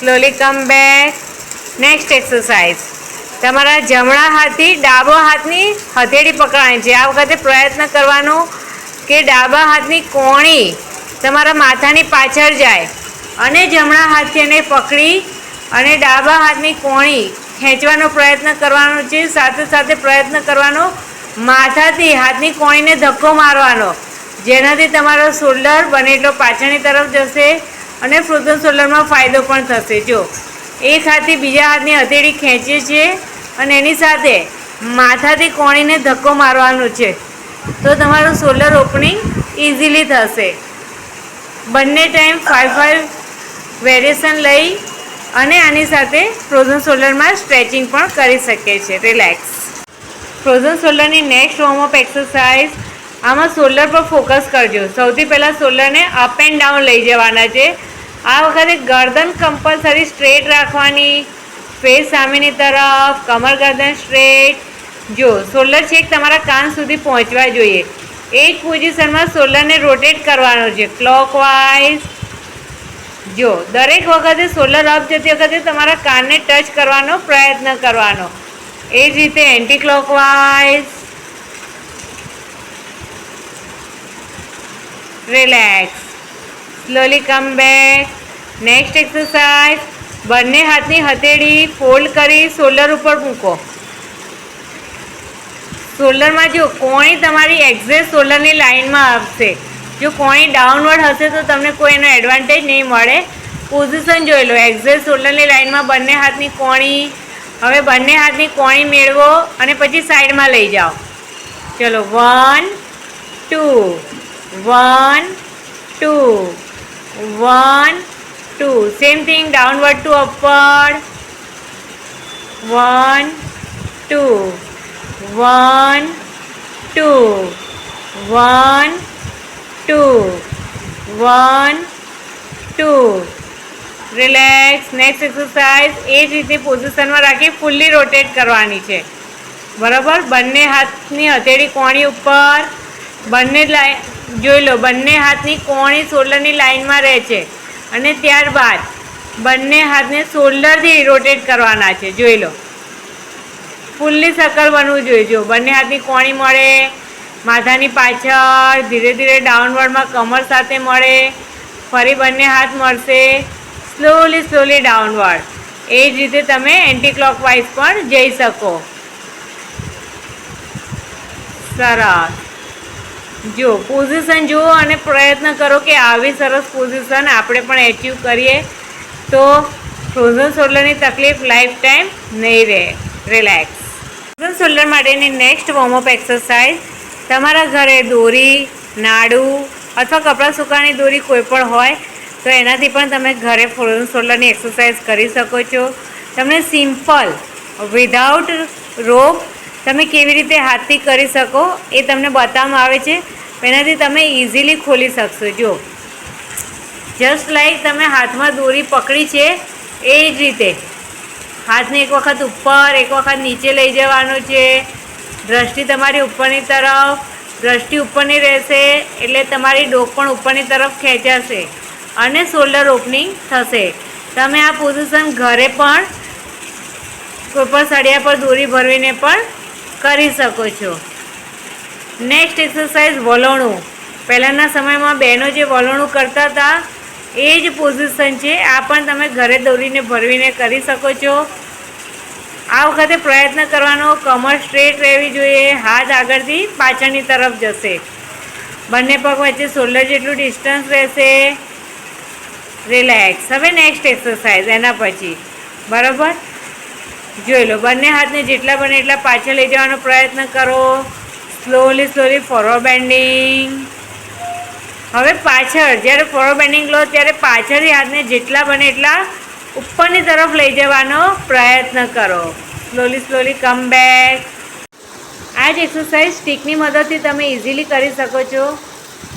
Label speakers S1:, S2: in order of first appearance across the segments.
S1: Slowly come back next exercise તમારા જમણા હાથથી ડાબો હાથની હથેળી પકડવાની. છે આ વખતે પ્રયત્ન કરવાનો કે ડાબા હાથની કોણી તમારા માથાની પાછળ જાય અને જમણા હાથથી એને પકડી અને ડાબા હાથની કોણી ખેંચવાનો પ્રયત્ન કરવાનો છે. સાથે સાથે પ્રયત્ન કરવાનો માથાથી, હાથની કોણીને ધક્કો મારવાનો. જેનાથી તમારો શોલ્ડર બને એટલો પાછળની તરફ જશે. અને ફ્રોઝન સોલરમાં ફાયદો પણ થશે. જો એક હાથથી બીજા હાથની હથેળી ખેંચીએ છીએ અને એની સાથે માથાથી કોણીને ધક્કો મારવાનો છે. તો તમારું સોલર ઓપનિંગ ઇઝીલી થશે. બંને ટાઈમ ફાઇવ ફાઇવ વેરિએશન લઈ અને આની સાથે ફ્રોઝન સોલરમાં સ્ટ્રેચિંગ પણ કરી શકીએ છીએ રિલેક્સ ફ્રોઝન સોલરની નેક્સ્ટ વોર્મઅપ એક્સરસાઇઝ આમાં સોલર પર ફોકસ કરજો. સૌથી પહેલાં સોલરને અપ એન્ડ ડાઉન લઈ જવાના છે. આ વખતે ગરદન કમ્પલસરી સ્ટ્રેટ રાખવાની ફેસ સામેની તરફ, કમર ગરદન સ્ટ્રેટ જો શોલ્ડર છેક તમારા કાન સુધી પહોંચવા જોઈએ. એ જ પોઝિશનમાં શોલ્ડરને રોટેટ કરવાનો છે ક્લોકવાઇઝ જો, દરેક વખતે સોલર અપ જતી વખતે તમારા કાનને ટચ કરવાનો પ્રયત્ન કરવાનો. એ જ રીતે anti clockwise relax slowly come back next exercise બંને હાથની હથેળી ફોલ્ડ કરી શોલ્ડર ઉપર મૂકો. શોલ્ડરમાં જો કોણી તમારી એક્ઝેક્ટ શોલ્ડરની લાઇનમાં આવશે. જો કોણી ડાઉનવર્ડ હશે તો તમને કોઈ એનો એડવાન્ટેજ નહીં મળે. પોઝિશન જોઈ લો એક્ઝેક્ટ શોલ્ડરની લાઇનમાં બંને હાથની કોણી. હવે બંને હાથની કોણી મેળવો અને પછી સાઈડમાં લઈ જાઓ. ચલો one two one two one two same thing downward to upward one two one two one two one two relax next exercise એ જ રીતે પોઝિશનમાં રાખી ફૂલ્લી રોટેટ કરવાની છે. બરાબર? બંને હાથની હથેળી કોણી ઉપર. બંને લાઈન જોઈ લો, બંને હાથની કોણી શોલ્ડરની લાઇનમાં રહે છે. અને ત્યારબાદ બંને હાથને શોલ્ડરથી રોટેટ કરવાના છે, જોઈ લો. ફૂલ્લી સર્કલ બનવું જોઈએ. જો બંને હાથની કોણી મળે, માથાની પાછળ ધીરે ધીરે ડાઉનવર્ડમાં કમર સાથે મળે, ફરી બંને હાથ મળશે સ્લોલી સ્લોલી ડાઉનવર્ડ એ જ રીતે તમે એન્ટી ક્લોકવાઇઝ પણ જઈ શકો. સરસ. જો પોઝિશન જુઓ અને પ્રયત્ન કરો કે આવી સરસ પોઝિશન આપણે પણ એચીવ કરીએ. તો ફ્રોઝન શોલ્ડરની તકલીફ લાઈફ ટાઈમ નહીં રહે. રિલેક્સ ફ્રોઝન શોલ્ડર માટેની નેક્સ્ટ વોર્મઅપ એક્સરસાઇઝ તમારા ઘરે દોરી, નાડું અથવા કપડાં સુકાની દોરી કોઈ પણ હોય, તો એનાથી પણ તમે ઘરે ફ્રોઝન શોલ્ડરની એક્સરસાઇઝ કરી શકો છો. તમને સિમ્પલ વિધાઉટ રોપ તમે કેવી રીતે હાથથી કરી શકો એ તમને બતાવવામાં આવે છે. એનાથી તમે ઇઝીલી ખોલી શકશો. જો જસ્ટ લાઈક તમે હાથમાં દોરી પકડી છે, એ જ રીતે. હાથને એક વખત ઉપર, એક વખત નીચે લઈ જવાનો છે. દ્રષ્ટિ તમારી ઉપરની તરફ. દ્રષ્ટિ ઉપરની રહેશે, એટલે તમારી ડોક પણ ઉપરની તરફ ખેંચાશે અને શોલ્ડર ઓપનિંગ થશે. તમે આ પોઝિશન ઘરે પણ કોઈ સળિયા પર દોરી ભરવીને પણ કરી શકો છો. નેક્સ્ટ એક્સરસાઇઝ વલોણું. પહેલાંના સમયમાં બહેનો જે વલોણું કરતા હતા, એ જ પોઝિશન છે. આ પણ તમે ઘરે દોરીને ભરવીને કરી શકો છો. આ વખતે પ્રયત્ન કરવાનો, કમર સ્ટ્રેટ રહેવી જોઈએ, હાથ આગળથી પાછળની તરફ જશે. બંને પગ વચ્ચે શોલ્ડર જેટલું ડિસ્ટન્સ રહેશે. રિલેક્સ હવે નેક્સ્ટ એક્સરસાઇઝ એના પછી. બરાબર? જોઈ લો, બંને હાથને જેટલા બને એટલા પાછળ લઈ જવાનો પ્રયત્ન કરો. સ્લોલી સ્લોલી ફોરવર્ડ બેન્ડિંગ હવે પાછળ, જ્યારે ફોરવર્ડ બેન્ડિંગ લો, ત્યારે પાછળથી હાથને જેટલા બને એટલા ઉપરની તરફ લઈ જવાનો પ્રયત્ન કરો. સ્લોલી સ્લોલી કમ બેક આ જ એક્સરસાઇઝ સ્ટીકની મદદથી તમે ઇઝીલી કરી શકો છો.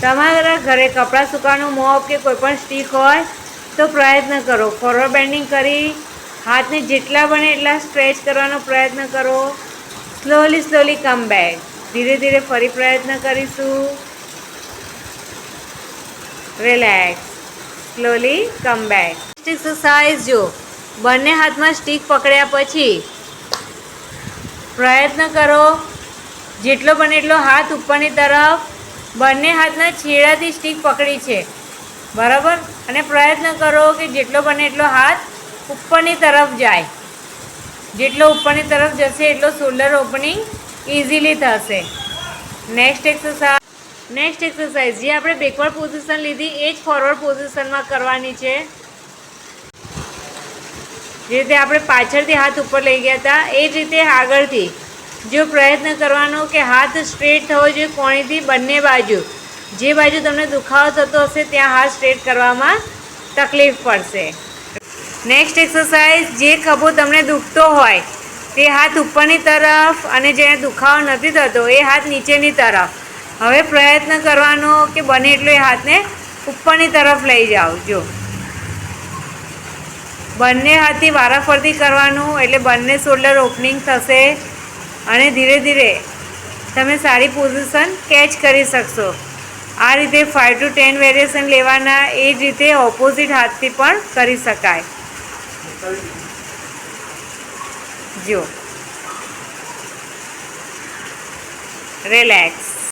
S1: તમારા ઘરે કપડાં સુકાનું મોપ કે કોઈ પણ સ્ટીક હોય, તો પ્રયત્ન કરો. ફોરવર્ડ બેન્ડિંગ કરી હાથને જેટલા બને એટલા સ્ટ્રેચ કરવાનો પ્રયત્ન કરો. સ્લોલી સ્લોલી કમ બેક ધીરે ધીરે ફરી પ્રયત્ન કરીશું. Relax slowly come back exercise જો. બંને હાથમાં સ્ટીક પકડ્યા પછી પ્રયત્ન કરો. જેટલો બને એટલો હાથ ઉપરની તરફ. બંને હાથના છેડાથી સ્ટીક પકડી છે. બરાબર? અને પ્રયત્ન કરો કે જેટલો બને એટલો હાથ ઉપરની તરફ જાય. જેટલો ઉપરની તરફ જશે, એટલો શોલ્ડર ઓપનિંગ ઇઝીલી થશે. નેક્સ્ટ એક્સરસાઇઝ નેક્સ્ટ એક્સરસાઇઝ જે આપણે બેકવર્ડ પોઝિશન લીધી, એ જ ફોરવર્ડ પોઝિશનમાં કરવાની છે. જે રીતે આપણે પાછળથી હાથ ઉપર લઈ ગયા હતા, એ જ રીતે આગળથી. જો પ્રયત્ન કરવાનો કે હાથ સ્ટ્રેટ થવો જોઈએ, કોણીથી બંને બાજુ. જે બાજુ તમને દુખાવો થતો હશે, ત્યાં હાથ સ્ટ્રેટ કરવામાં તકલીફ પડશે. નેક્સ્ટ એક્સરસાઇઝ જે ખભો તમને દુખતો હોય, તે હાથ ઉપરની તરફ અને જેને દુખાવો નથી થતો, એ હાથ નીચેની તરફ. હવે પ્રયત્ન કરવાનો કે બને એટલો એ હાથને ઉપરની તરફ લઈ જાઓ, જો. બંને હાથથી વારાફરતી કરવાનું, એટલે બંને શોલ્ડર ઓપનિંગ થશે અને ધીરે ધીરે તમે સારી પોઝિશન કેચ કરી શકશો. આ રીતે ફાઇવ ટુ ટેન વેરિએશન લેવાના, એ જ રીતે ઓપોઝિટ હાથથી પણ કરી શકાય. જો રિલેક્સ